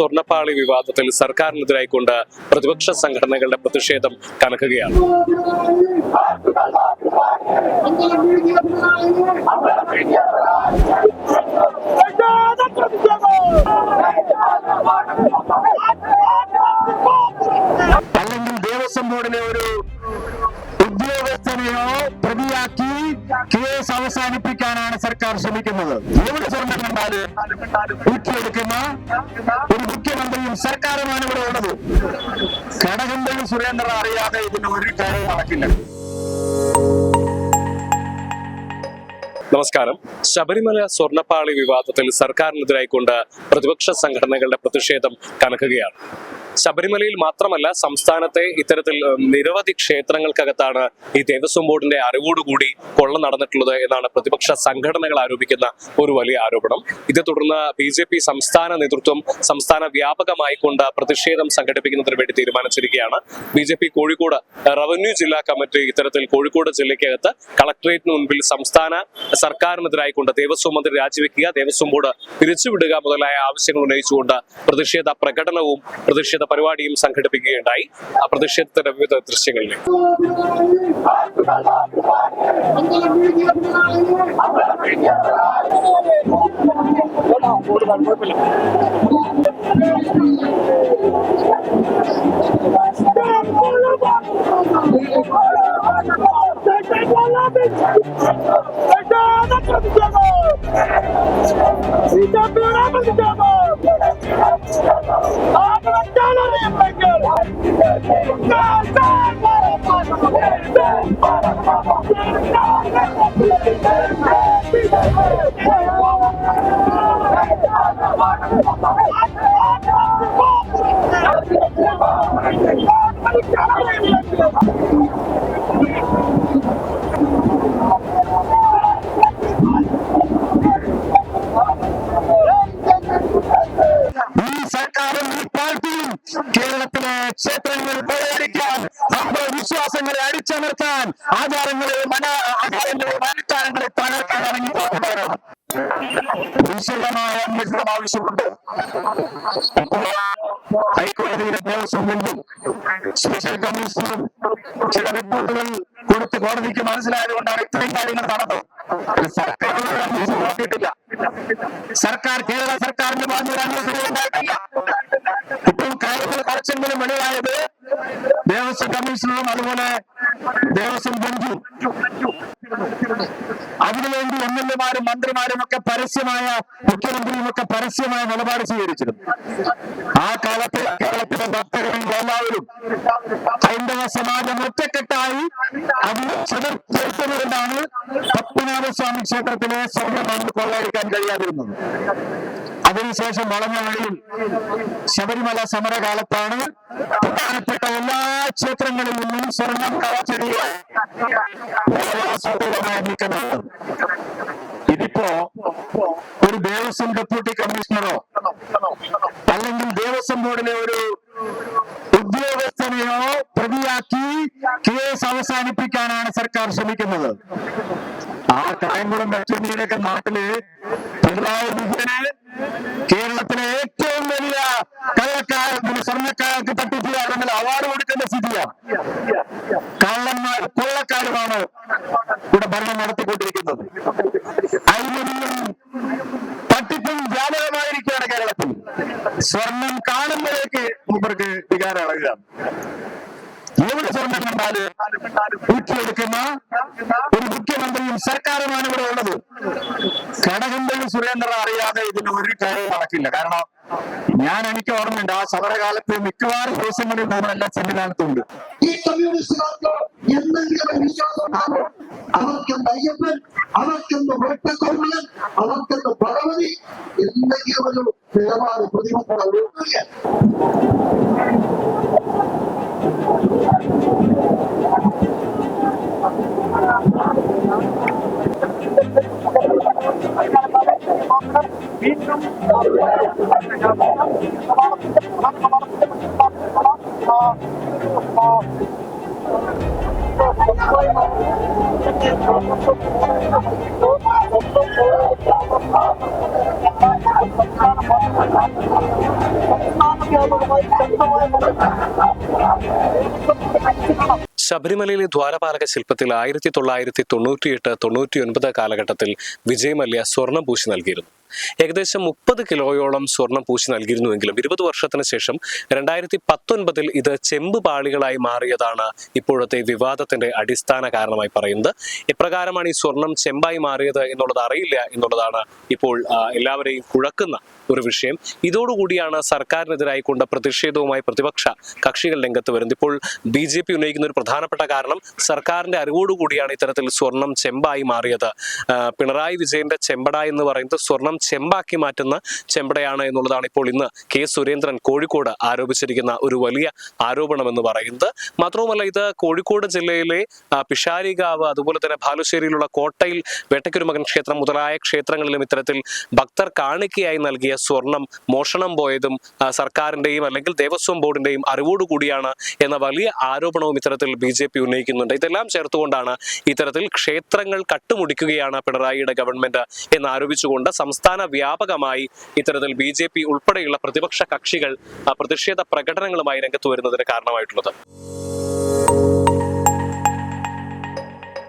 സ്വർണപ്പാളി വിവാദത്തിൽ സർക്കാരിനെതിരായിക്കൊണ്ട് പ്രതിപക്ഷ സംഘടനകളുടെ പ്രതിഷേധം കനക്കുകയാണ് അല്ലെങ്കിൽ ദേവസ്വം ബോർഡിലെ ഒരു ഉദ്യോഗസ്ഥനെയോ പ്രതിയാക്കി കേസ് അവസാനിപ്പിക്കാനാണ് സർക്കാർ ശ്രമിക്കുന്നത്. എവിടെ സ്വർണം ഒരു മുഖ്യമന്ത്രിയും സർക്കാരുമാണ് ഇവിടെ ഉള്ളത്. കടകംപള്ളി സുരേന്ദ്രൻ അറിയാതെ ഇതിന് ഒരു കാര്യം നടക്കില്ല. നമസ്കാരം. ശബരിമല സ്വർണപ്പാളി വിവാദത്തിൽ സർക്കാരിനെതിരായിക്കൊണ്ട് പ്രതിപക്ഷ സംഘടനകളുടെ പ്രതിഷേധം കനക്കുകയാണ്. ശബരിമലയിൽ മാത്രമല്ല സംസ്ഥാനത്തെ ഇത്തരത്തിൽ നിരവധി ക്ഷേത്രങ്ങൾക്കകത്താണ് ഈ ദേവസ്വം ബോർഡിന്റെ അറിവോടുകൂടി കൊള്ള നടന്നിട്ടുള്ളത് എന്നാണ് പ്രതിപക്ഷ സംഘടനകൾ ആരോപിക്കുന്ന ഒരു വലിയ ആരോപണം. ഇതേ തുടർന്ന് ബി ജെ പി സംസ്ഥാന നേതൃത്വം സംസ്ഥാന വ്യാപകമായി കൊണ്ട് പ്രതിഷേധം സംഘടിപ്പിക്കുന്നതിന് വേണ്ടി തീരുമാനിച്ചിരിക്കുകയാണ്. B J P Kozhikode revenue ജില്ലാ കമ്മിറ്റി ഇത്തരത്തിൽ കോഴിക്കോട് ജില്ലയ്ക്കകത്ത് കളക്ടറേറ്റിന് മുൻപിൽ സംസ്ഥാന സർക്കാരിനെതിരായിക്കൊണ്ട് ദേവസ്വം മന്ത്രി രാജിവെക്കുക ദേവസ്വം ബോർഡ് പിരിച്ചുവിടുക മുതലായ ആവശ്യങ്ങൾ ഉന്നയിച്ചുകൊണ്ട് പ്രതിഷേധ പ്രകടനവും പ്രതിഷേധ പരിപാടിയും സംഘടിപ്പിക്കുകയുണ്ടായി. ആ പ്രതിഷേധത്തിന്റെ വിവിധ ദൃശ്യങ്ങളിൽ ഈ കേരളത്തിലെ ക്ഷേത്രങ്ങൾ കൊള്ളയടിക്കാൻ നമ്മുടെ വിശ്വാസങ്ങളെ അടിച്ചമർത്താൻ ആചാരങ്ങളെ മന ആചാരങ്ങളെ അനുഷ്ഠാനങ്ങളെ തകർക്കാൻ ഇറങ്ങി വിശദമായ അന്വേഷണം ആവശ്യമുണ്ട്. ഇപ്പോൾ ഹൈക്കോടതിയിലെ ദേവസ്വം ബന്ധും സ്പെഷ്യൽ കമ്മീഷണറും ചില റിപ്പോർട്ടുകൾ കൊടുത്ത് കോടതിക്ക് മനസ്സിലായതുകൊണ്ടാണ് ഇത്രയും കാര്യങ്ങൾ നടന്നത്. സർക്കാർ സർക്കാർ കേരള സർക്കാരിന്റെ ഒരു അന്വേഷണം ഉണ്ടായിട്ടില്ല. ഇപ്പം കാര്യങ്ങൾ കുറച്ചെങ്കിലും വെളിവായത് ദേവസ്വം കമ്മീഷണറും അതുപോലെ ദേവസ്വം ബന്ധു അതിനുവേണ്ടി എം എൽ എമാരും മന്ത്രിമാരും ഒക്കെ പരസ്യമായ മുഖ്യമന്ത്രിയും ഒക്കെ പരസ്യമായ നിലപാട് സ്വീകരിച്ചിരുന്നു. ആ കാലത്ത് കേരളത്തിലെ ഭക്തരും എല്ലാവരും ഹൈന്ദവ സമാജം ഒറ്റക്കെട്ടായി അത് ചെറുത്തുകൊണ്ടാണ് പത്മനാഭസ്വാമി ക്ഷേത്രത്തിലെ സ്വർണം നമുക്ക് കൊള്ളയടിക്കാൻ കഴിയാതിരുന്നത്. അതിനുശേഷം വളഞ്ഞ വഴിയിൽ ശബരിമല സമരകാലത്താണ് പ്രധാനപ്പെട്ട എല്ലാ ക്ഷേത്രങ്ങളിൽ നിന്നും സ്വർണം നടത്തുന്നത് ഇതിപ്പോ ഒരു ദേവസ്വം ഡെപ്യൂട്ടി കമ്മീഷണറോ അല്ലെങ്കിൽ ദേവസ്വം ബോർഡിലെ ഒരു ഉദ്യോഗസ്ഥനെയോ പ്രതിയാക്കി കേസ് അവസാനിപ്പിക്കാനാണ് സർക്കാർ ശ്രമിക്കുന്നത്. ആ കായംകുളം ലക്ഷ്മിയുടെയൊക്കെ നാട്ടിൽ പിണറായി വിജയന് കേരളത്തിലെ ഏറ്റവും വലിയ കള്ളക്കാരത്തിന് സ്വർണക്കാർക്ക് തട്ടിപ്പുകാരെങ്കിൽ അവാർഡ് കൊടുക്കുന്ന സ്ഥിതിയാണ് കള്ളന്മാർ കൊള്ളക്കാരുമാണ് ഇവിടെ ഭരണം നടത്തിക്കൊണ്ടിരിക്കുന്നത്. അഴിമതിയും സ്വർണം കാണുമ്പോഴേക്ക് മൂപ്പർക്ക് വികാരം ഇളകുകയാണ് എവിടെ സ്വർണം കണ്ടാൽ ഊറ്റിയെടുക്കുന്ന ഒരു മുഖ്യമന്ത്രിയും സർക്കാരുമാണ് ഇവിടെ ഉള്ളത്. കടകംപള്ളി സുരേന്ദ്രൻ അറിയാതെ ഇതിന് ഒരു കാര്യം നടക്കില്ല. കാരണം ഞാൻ എനിക്ക് ഓർമ്മയുണ്ട് ആ സമരകാലത്ത് മിക്കവാറും ദിവസങ്ങളിൽ നമ്മളെല്ലാം സന്നിധാനത്തുണ്ട് ഈ കമ്മ്യൂണിസ്റ്റുകാർക്ക് എന്തെങ്കിലും അവർക്കെന്ത് അയ്യപ്പൻ അവർക്കെന്ത് അവർക്കെന്ത് ഭഗവതി എന്തെങ്കിലും ഒരു பேராறு பிரதிபலப்பட வேண்டும் மீண்டும் Thank you. ശബരിമലയിലെ ദ്വാരപാലക ശില്പത്തിൽ ആയിരത്തി തൊള്ളായിരത്തി തൊണ്ണൂറ്റിയെട്ട് തൊണ്ണൂറ്റിയൊൻപത് കാലഘട്ടത്തിൽ വിജയ് മല്യ സ്വർണം പൂശി നൽകിയിരുന്നു. ഏകദേശം മുപ്പത് കിലോയോളം സ്വർണം പൂശി നൽകിയിരുന്നുവെങ്കിലും ഇരുപത് വർഷത്തിന് ശേഷം രണ്ടായിരത്തി പത്തൊൻപതിൽ ഇത് ചെമ്പ് പാളികളായി മാറിയതാണ് ഇപ്പോഴത്തെ വിവാദത്തിന്റെ അടിസ്ഥാന കാരണമായി പറയുന്നത്. എപ്രകാരമാണ് ഈ സ്വർണം ചെമ്പായി മാറിയത് എന്നുള്ളത് അറിയില്ല എന്നുള്ളതാണ് ഇപ്പോൾ എല്ലാവരെയും കുഴക്കുന്ന ഒരു വിഷയം. ഇതോടുകൂടിയാണ് സർക്കാരിനെതിരായി കൊണ്ട് പ്രതിഷേധവുമായി പ്രതിപക്ഷ കക്ഷികൾ രംഗത്ത് വരുന്നത്. ഇപ്പോൾ ബി ജെ പി ഉന്നയിക്കുന്ന ഒരു പ്രധാനപ്പെട്ട കാരണം സർക്കാരിന്റെ അറിവോടുകൂടിയാണ് ഇത്തരത്തിൽ സ്വർണം ചെമ്പായി മാറിയത്. പിണറായി വിജയന്റെ ചെമ്പട എന്ന് പറയുന്നത് സ്വർണം ചെമ്പാക്കി മാറ്റുന്ന ചെമ്പടയാണ് എന്നുള്ളതാണ് ഇപ്പോൾ ഇന്ന് കെ സുരേന്ദ്രൻ കോഴിക്കോട് ആരോപിച്ചിരിക്കുന്ന ഒരു വലിയ ആരോപണം എന്ന് പറയുന്നത്. മാത്രവുമല്ല ഇത് കോഴിക്കോട് ജില്ലയിലെ പിഷാരികാവ് അതുപോലെ തന്നെ ബാലുശ്ശേരിയിലുള്ള കോട്ടയിൽ വേട്ടയ്ക്കൊരു മകൻ ക്ഷേത്രം മുതലായ ക്ഷേത്രങ്ങളിലും ഇത്തരത്തിൽ ഭക്തർ കാണിക്കയായി നൽകിയ സ്വർണം മോഷണം പോയതും സർക്കാരിന്റെയും അല്ലെങ്കിൽ ദേവസ്വം ബോർഡിന്റെയും അറിവോടുകൂടിയാണ് എന്ന വലിയ ആരോപണവും ഇത്തരത്തിൽ ബി ജെ പി ഉന്നയിക്കുന്നുണ്ട്. ഇതെല്ലാം ചേർത്തുകൊണ്ടാണ് ഇത്തരത്തിൽ ക്ഷേത്രങ്ങൾ കട്ടുമുടിക്കുകയാണ് പിണറായിയുടെ ഗവൺമെന്റ് എന്ന് ആരോപിച്ചുകൊണ്ട് സംസ്ഥാന വ്യാപകമായി ഇത്തരത്തിൽ ബി ജെ പി ഉൾപ്പെടെയുള്ള പ്രതിപക്ഷ കക്ഷികൾ പ്രതിഷേധ പ്രകടനങ്ങളുമായി രംഗത്ത് വരുന്നതിന് കാരണമായിട്ടുള്ളത്.